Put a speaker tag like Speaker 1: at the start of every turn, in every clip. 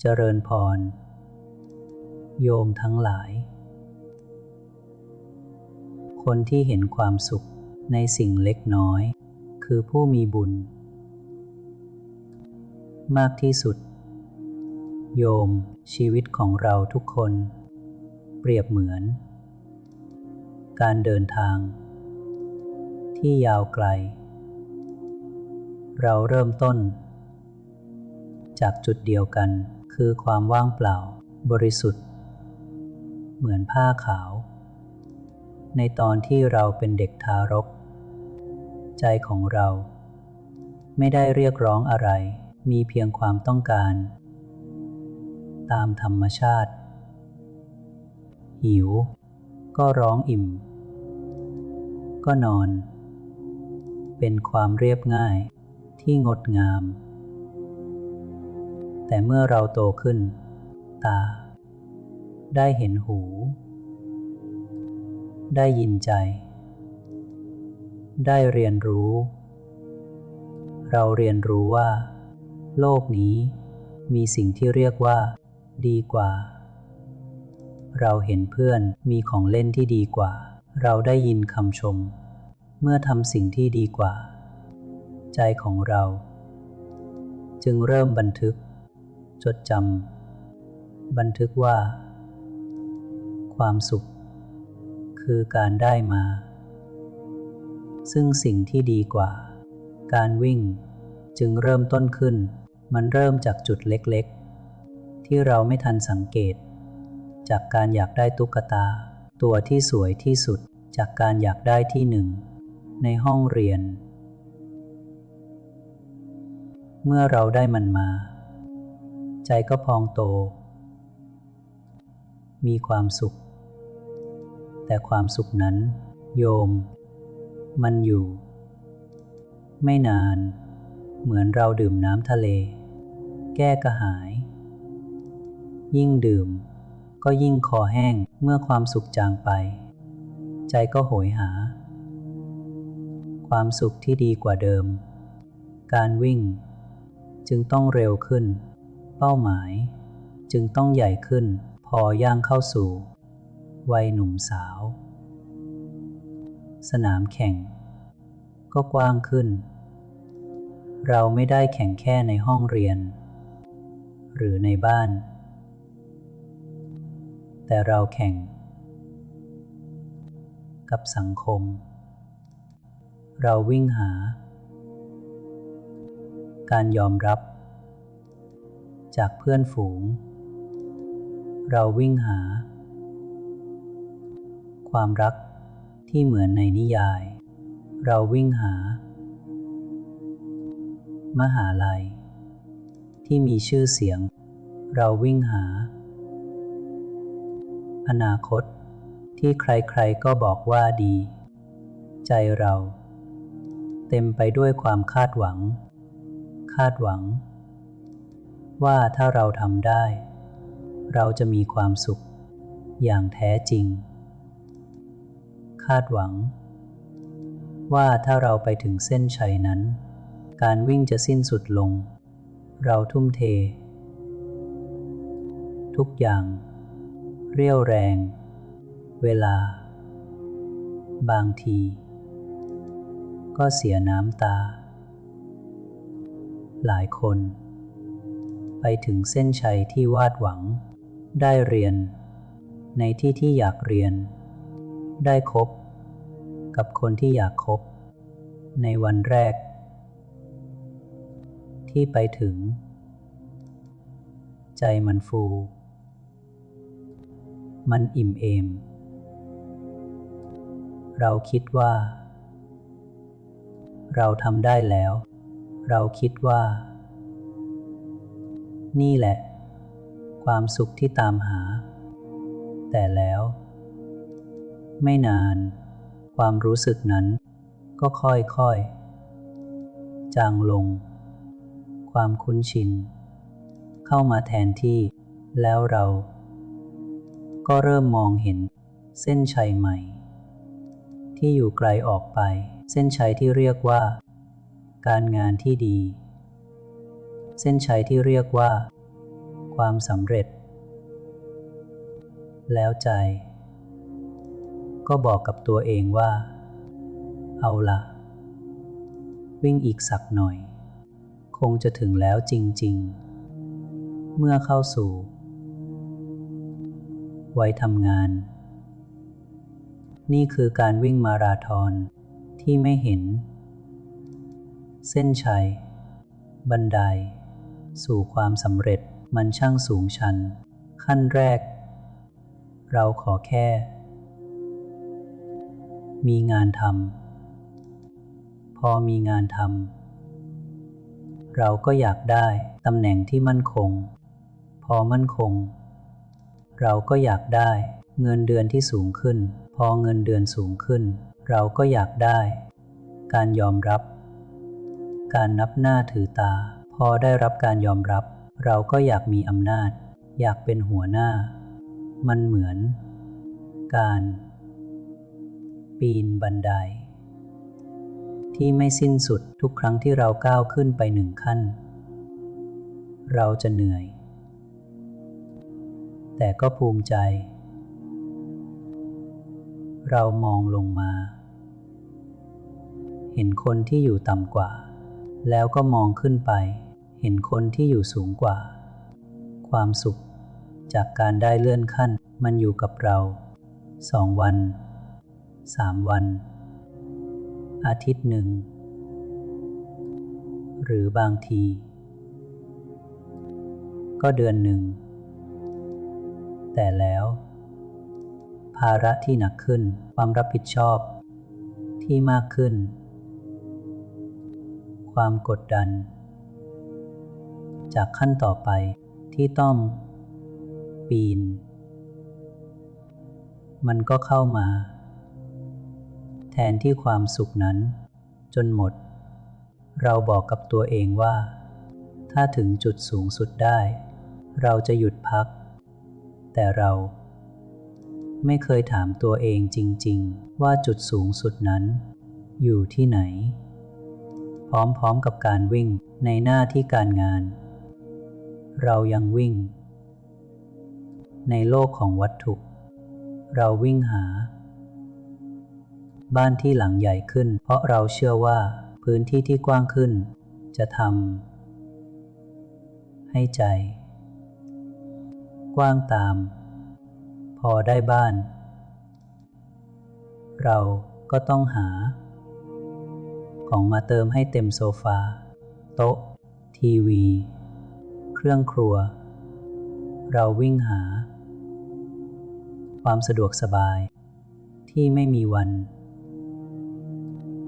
Speaker 1: เจริญพร โยมทั้งหลาย คนที่เห็นความสุขในสิ่งเล็กน้อย คือผู้มีบุญ มากที่สุด โยมชีวิตของเราทุกคน เปรียบเหมือน การเดินทาง ที่ยาวไกล เราเริ่มต้นจากจุดเดียวกัน คือความว่างเปล่า บริสุทธิ์ เหมือนผ้าขาว ในตอนที่เราเป็นเด็กทารก ใจของเรา ไม่ได้เรียกร้องอะไร มีเพียงความต้องการ ตามธรรมชาติ หิว ก็ร้องอิ่ม ก็นอน เป็นความเรียบง่ายที่งดงาม แต่เมื่อเราโตขึ้น ตา ได้เห็นหู ได้ยินใจ ได้เรียนรู้ เราเรียนรู้ว่า โลกนี้มีสิ่งที่เรียกว่า ดีกว่า เราเห็นเพื่อนมีของเล่นที่ดีกว่า เราได้ยินคำชม เมื่อทำสิ่งที่ดีกว่า ใจของเรา จึงเริ่มบันทึก จดจำบันทึกว่า ความสุข คือการได้มา ซึ่งสิ่งที่ดีกว่า การวิ่งจึงเริ่มต้นขึ้น มันเริ่มจากจุดเล็กๆ ที่เราไม่ทันสังเกต จากการอยากได้ตุ๊กตา ตัวที่สวยที่สุดจากการอยากได้ที่หนึ่ง ในห้องเรียน เมื่อเราได้มันมา ใจก็พองโต มีความสุข แต่ความสุขนั้น โยม มันอยู่ ไม่นาน เหมือนเราดื่มน้ำทะเล แก้กระหาย ยิ่งดื่ม ก็ยิ่งคอแห้งเมื่อความสุขจางไป ใจก็โหยหา ความสุขที่ดีกว่าเดิม การวิ่งจึงต้องเร็วขึ้น เป้าหมาย จึงต้องใหญ่ขึ้นพอย่างเข้าสู่ วัยหนุ่มสาว สนามแข่ง ก็กว้างขึ้น เราไม่ได้แข่งแค่ในห้องเรียน หรือในบ้าน แต่เราแข่ง กับสังคม เราวิ่งหา การยอมรับ จากเพื่อนฝูง เราวิ่งหา ความรักที่เหมือนในนิยาย เราวิ่งหา มหาลัย ที่มีชื่อเสียง เราวิ่งหา อนาคตที่ใครๆก็บอกว่าดี ใจเรา เต็มไปด้วยความคาดหวัง คาดหวัง ว่าถ้าเราทำได้ เราจะมีความสุขอย่างแท้จริง คาดหวัง ว่าถ้าเราไปถึงเส้นชัยนั้น การวิ่งจะสิ้นสุดลง เราทุ่มเท ทุกอย่าง เรียวแรง เวลา บางที ก็เสียน้ำตา หลายคน ไปถึงเส้นชัยที่วาดหวัง ได้เรียน ในที่ที่อยากเรียน ได้คบ กับคนที่อยากคบ ในวันแรก ที่ไปถึง ใจมันฟู มันอิ่มเอม เราคิดว่า เราทำได้แล้ว เราคิดว่า นี่แหละ ความสุขที่ตามหา แต่แล้ว ไม่นาน ความรู้สึกนั้นก็ค่อยๆ จางลง ความคุ้นชิน เข้ามาแทนที่แล้วเรา ก็เริ่มมองเห็นเส้นชัยใหม่ ที่อยู่ไกลออกไป เส้นชัยที่เรียกว่า การงานที่ดี เส้นชัยที่เรียกว่า ความสำเร็จ แล้วใจ ก็บอกกับตัวเองว่า เอาละวิ่งอีกสักหน่อย คงจะถึงแล้วจริง ๆ เมื่อเข้าสู่วัยทำงาน นี่คือการวิ่งมาราธอนที่ไม่เห็น เส้นชัย บันได สู่ความสำเร็จมันช่างสูงชัน ขั้นแรก เราขอแค่ มีงานทำพอมีงานทำเราก็อยากได้ตำแหน่งที่มั่นคง พอมั่นคง เราก็อยากได้เงินเดือนที่สูงขึ้น พอเงินเดือนสูงขึ้น เราก็อยากได้ การยอมรับ การนับหน้าถือตา พอได้รับการยอมรับ เราก็อยากมีอำนาจ อยากเป็นหัวหน้า มันเหมือน การ ปีนบันได ที่ไม่สิ้นสุดทุกครั้งที่เราก้าวขึ้นไปหนึ่งขั้น เราจะเหนื่อย แต่ก็ภูมิใจ เรามองลงมา เห็นคนที่อยู่ต่ำกว่าแล้วก็มองขึ้นไป เห็นคนที่อยู่สูงกว่า ความสุขจากการได้เลื่อนขั้นมันอยู่กับเราสองวันสามวัน อาทิตย์หนึ่ง หรือบางที ก็เดือนหนึ่ง แต่แล้ว ภาระที่หนักขึ้นความรับผิดชอบที่มากขึ้น ความกดดัน จากขั้นต่อไปที่ต้องปีน มันก็เข้ามา แทนที่ความสุขนั้น จนหมด เราบอกกับตัวเองว่า ถ้าถึงจุดสูงสุดได้ เราจะหยุดพัก แต่เราไม่เคยถามตัวเองจริง ๆ ว่าจุดสูงสุดนั้น อยู่ที่ไหน พร้อมๆกับการวิ่งในหน้าที่การงาน เรายังวิ่ง ในโลกของวัตถุ เราวิ่งหา บ้านที่หลังใหญ่ขึ้น เพราะเราเชื่อว่าพื้นที่ที่กว้างขึ้น จะทำให้ใจ กว้างตาม พอได้บ้าน เราก็ต้องหา ของมาเติมให้เต็มโซฟา โต๊ะ ทีวี เครื่องครัว เราวิ่งหา ความสะดวกสบายที่ไม่มีวัน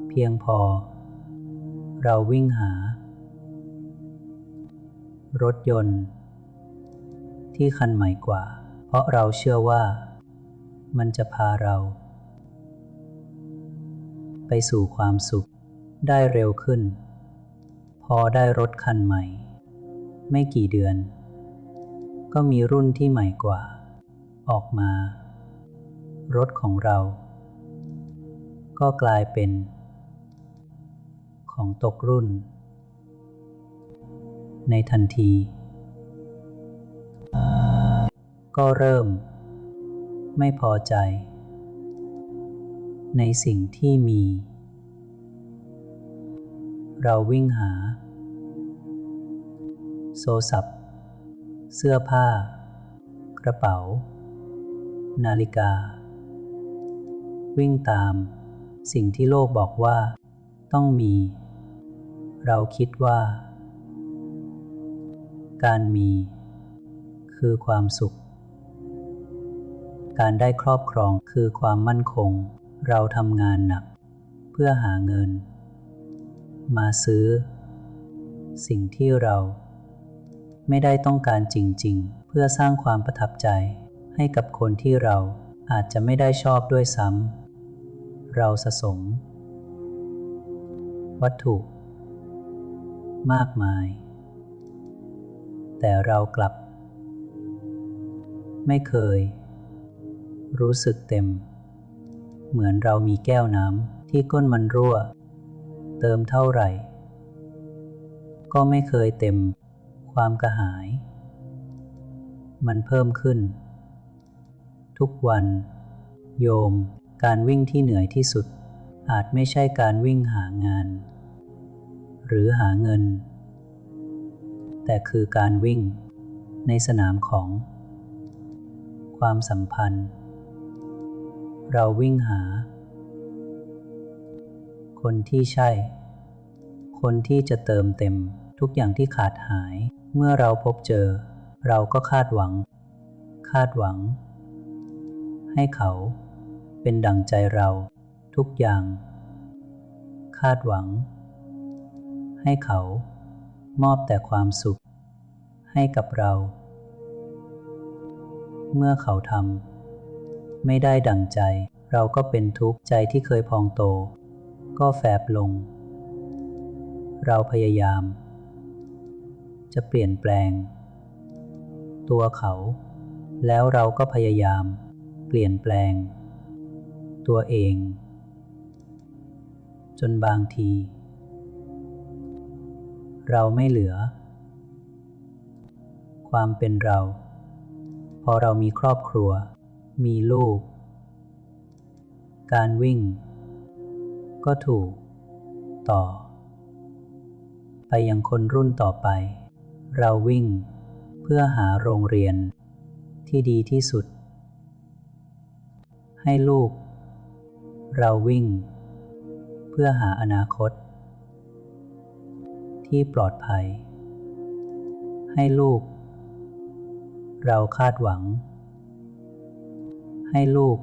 Speaker 1: เพียงพอ เราวิ่งหา รถยนต์ ที่คันใหม่กว่า เพราะเราเชื่อว่า มันจะพาเรา ไปสู่ความสุขได้เร็วขึ้น พอได้รถคันใหม่ ไม่กี่เดือน ก็มีรุ่นที่ใหม่กว่า ออกมา รถของเรา ก็กลายเป็น ของตกรุ่น ในทันที ก็เริ่ม ไม่พอใจ ในสิ่งที่มี เราวิ่งหา โซศัพท์ เสื้อผ้า กระเป๋า นาฬิกา วิ่งตาม สิ่งที่โลกบอกว่า ต้องมี เราคิดว่า การมี คือความสุข การได้ครอบครองคือความมั่นคง เราทำงานหนัก เพื่อหาเงิน มาซื้อ สิ่งที่เรา ไม่ได้ต้องการจริง ๆ เพื่อสร้างความประทับใจ ให้กับคนที่เราอาจจะไม่ได้ชอบด้วยซ้ำเราสะสม วัตถุ มากมาย แต่เรากลับ ไม่เคย รู้สึกเต็ม เหมือนเรามีแก้วน้ำที่ก้นมันรั่ว เติมเท่าไหร่ ก็ไม่เคยเต็ม ความกระหาย มันเพิ่มขึ้น ทุกวัน โยม การวิ่งที่เหนื่อยที่สุด อาจไม่ใช่การวิ่งหางาน หรือหาเงิน แต่คือการวิ่งในสนามของ ความสัมพันธ์ เราวิ่งหา คนที่ใช่ คนที่จะเติมเต็มทุกอย่างที่ขาดหาย เมื่อเราพบเจอ เราก็คาดหวัง คาดหวัง ให้เขาเป็นดังใจเราทุกอย่าง คาดหวัง ให้เขามอบแต่ความสุข ให้กับเรา เมื่อเขาทำไม่ได้ดังใจ เราก็เป็นทุกข์ใจที่เคยพองโต ก็แฝบลง เราพยายาม จะเปลี่ยนแปลง ตัวเขา แล้วเราก็พยายาม เปลี่ยนแปลง ตัวเอง จนบางที เราไม่เหลือ ความเป็นเรา พอเรามีครอบครัว มีลูก การวิ่ง ก็ถูก ต่อ ไปยังคนรุ่นต่อไป เราวิ่งเพื่อหาโรงเรียนที่ดีที่สุด ให้ลูก เราวิ่ง เพื่อหาอนาคต ที่ปลอดภัย ให้ลูก เราคาดหวัง ให้ลูก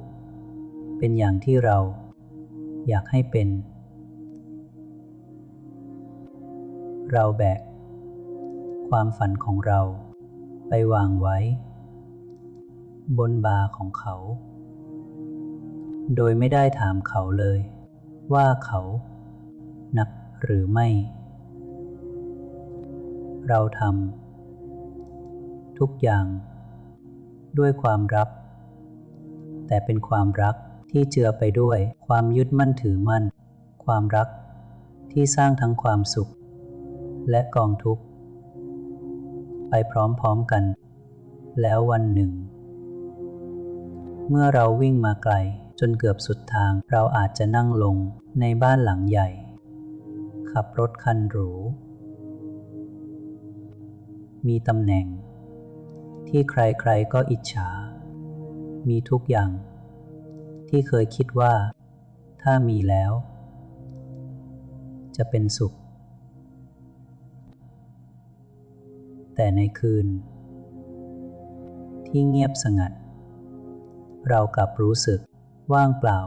Speaker 1: เป็นอย่างที่เราอยากให้เป็น เราแบก ความฝันของเรา ไปวางไว้ บนบาของเขา โดยไม่ได้ถามเขาเลย ว่าเขาหนักหรือไม่ เราทำทุกอย่าง ด้วยความรัก แต่เป็นความรักที่เจือไปด้วยความยึดมั่นถือมั่น ความรักที่สร้างทั้งความสุข และกองทุกข์ ไปพร้อมๆกัน แล้ววันหนึ่ง เมื่อเราวิ่งมาไกลจนเกือบสุดทางเราอาจจะนั่งลงในบ้านหลังใหญ่ ขับรถคันหรู มีตำแหน่ง ที่ใครๆก็อิจฉา มีทุกอย่าง ที่เคยคิดว่า ถ้ามีแล้ว จะเป็นสุข แต่ในคืน ที่เงียบสงัด เรากลับรู้สึก ว่างเปล่า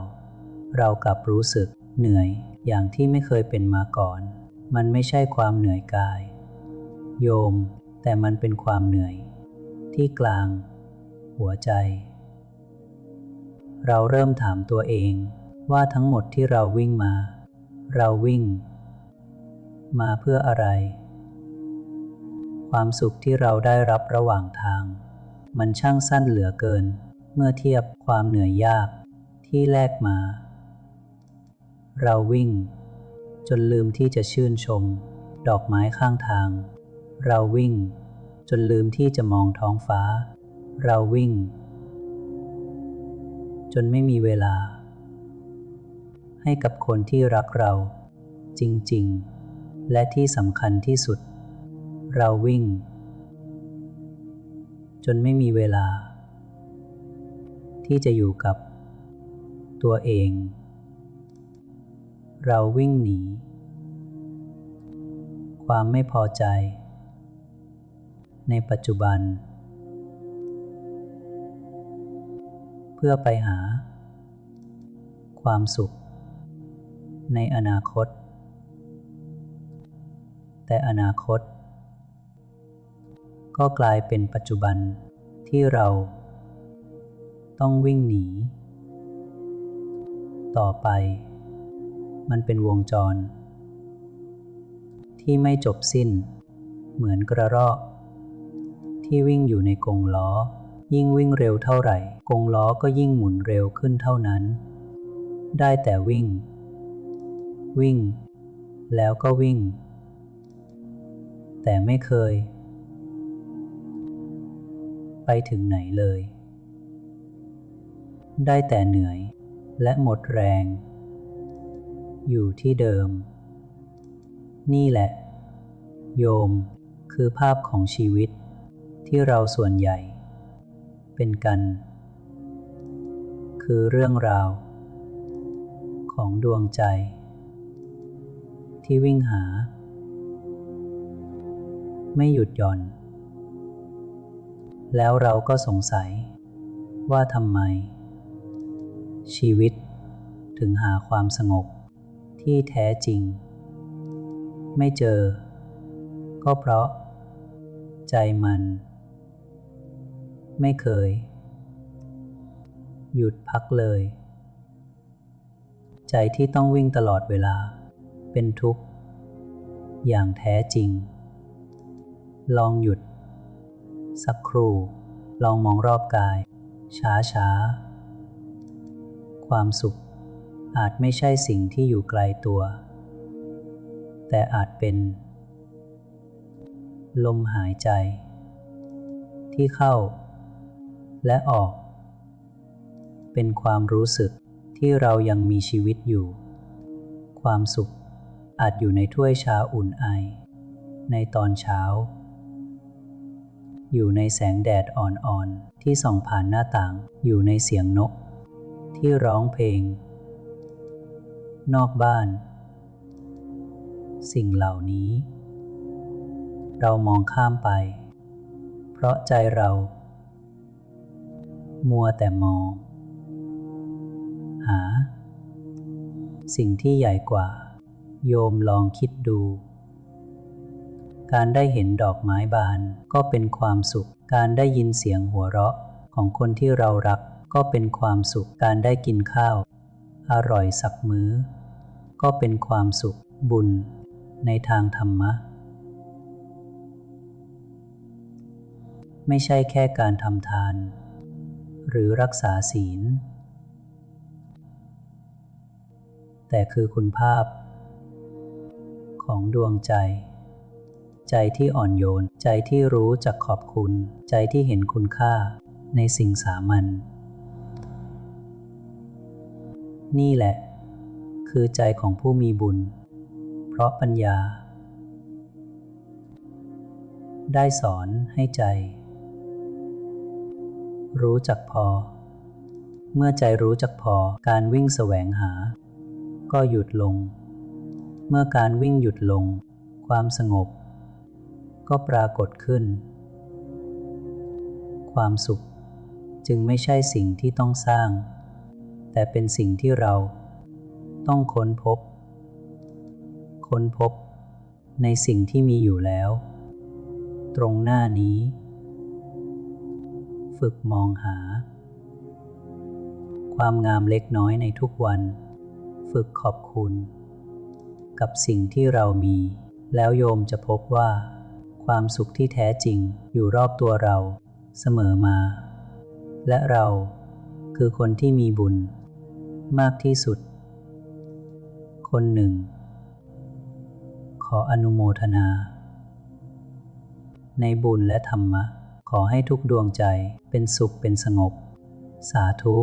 Speaker 1: เรากลับรู้สึก เหนื่อยอย่างที่ไม่เคยเป็นมาก่อน มันไม่ใช่ความเหนื่อยกาย โยม แต่มันเป็นความเหนื่อย ที่กลาง หัวใจ เราเริ่มถามตัวเองว่าทั้งหมดที่เราวิ่งมา เราวิ่ง มาเพื่ออะไร ความสุขที่เราได้รับระหว่างทาง มันช่างสั้นเหลือเกิน เมื่อเทียบความเหนื่อยยากที่แลกมา เราวิ่ง จนลืมที่จะชื่นชม ดอกไม้ข้างทาง เราวิ่ง จนลืมที่จะมองท้องฟ้า เราวิ่ง จนไม่มีเวลา ให้กับคนที่รักเรา จริง ๆ และที่สำคัญที่สุด เราวิ่ง จนไม่มีเวลา ที่จะอยู่กับตัวเอง เราวิ่งหนี ความไม่พอใจ ในปัจจุบัน เพื่อไปหา ความสุข ในอนาคต แต่อนาคต ก็กลายเป็นปัจจุบันที่เราต้องวิ่งหนี ต่อไป มันเป็นวงจร ที่ไม่จบสิ้น เหมือนกระรอก ที่วิ่งอยู่ในกงล้อ ยิ่งวิ่งเร็วเท่าไหร่ กงล้อก็ยิ่งหมุนเร็วขึ้นเท่านั้น ได้แต่วิ่ง วิ่ง แล้วก็วิ่ง แต่ไม่เคย ไปถึงไหนเลย ได้แต่เหนื่อยและหมดแรง อยู่ที่เดิม นี่แหละ โยมคือภาพของชีวิตที่เราส่วนใหญ่ เป็นกัน คือเรื่องราว ของดวงใจ ที่วิ่งหา ไม่หยุดหย่อน แล้วเราก็สงสัย ว่าทำไม ชีวิตถึงหาความสงบที่แท้จริง ไม่เจอ ก็เพราะ ใจมัน ไม่เคย หยุดพักเลย ใจที่ต้องวิ่งตลอดเวลา เป็นทุกข์ อย่างแท้จริง ลองหยุด สักครู่ ลองมองรอบกาย ช้าช้าความสุขอาจไม่ใช่สิ่งที่อยู่ไกลตัว แต่อาจเป็น ลมหายใจ ที่เข้า และออก เป็นความรู้สึกที่เรายังมีชีวิตอยู่ ความสุขอาจอยู่ในถ้วยชาอุ่นไอ ในตอนเช้า อยู่ในแสงแดดอ่อนๆ ที่ส่องผ่านหน้าต่างอยู่ในเสียงนก ที่ร้องเพลง นอกบ้าน สิ่งเหล่านี้ เรามองข้ามไป เพราะใจเรา มัวแต่มอง หา สิ่งที่ใหญ่กว่า โยมลองคิดดู การได้เห็นดอกไม้บานก็เป็นความสุข การได้ยินเสียงหัวเราะของคนที่เรารักก็เป็นความสุข การได้กินข้าว อร่อยสักมื้อ ก็เป็นความสุขบุญในทางธรรมะ ไม่ใช่แค่การทำทาน หรือรักษาศีล แต่คือคุณภาพของดวงใจ ใจที่อ่อนโยน ใจที่รู้จักขอบคุณ ใจที่เห็นคุณค่าในสิ่งสามัญนี่แหละ คือใจของผู้มีบุญ เพราะปัญญา ได้สอนให้ใจ รู้จักพอ เมื่อใจรู้จักพอการวิ่งแสวงหา ก็หยุดลง เมื่อการวิ่งหยุดลง ความสงบ ก็ปรากฏขึ้น ความสุขจึงไม่ใช่สิ่งที่ต้องสร้าง แต่เป็นสิ่งที่เราต้องค้นพบ ค้นพบในสิ่งที่มีอยู่แล้ว ตรงหน้านี้ ฝึกมองหา ความงามเล็กน้อยในทุกวัน ฝึกขอบคุณ กับสิ่งที่เรามี แล้วโยมจะพบว่า ความสุขที่แท้จริงอยู่รอบตัวเราเสมอมา และเราคือคนที่มีบุญมากที่สุด คนหนึ่ง ขออนุโมทนา ในบุญและธรรมะ ขอให้ทุกดวงใจเป็นสุขเป็นสงบ สาธุ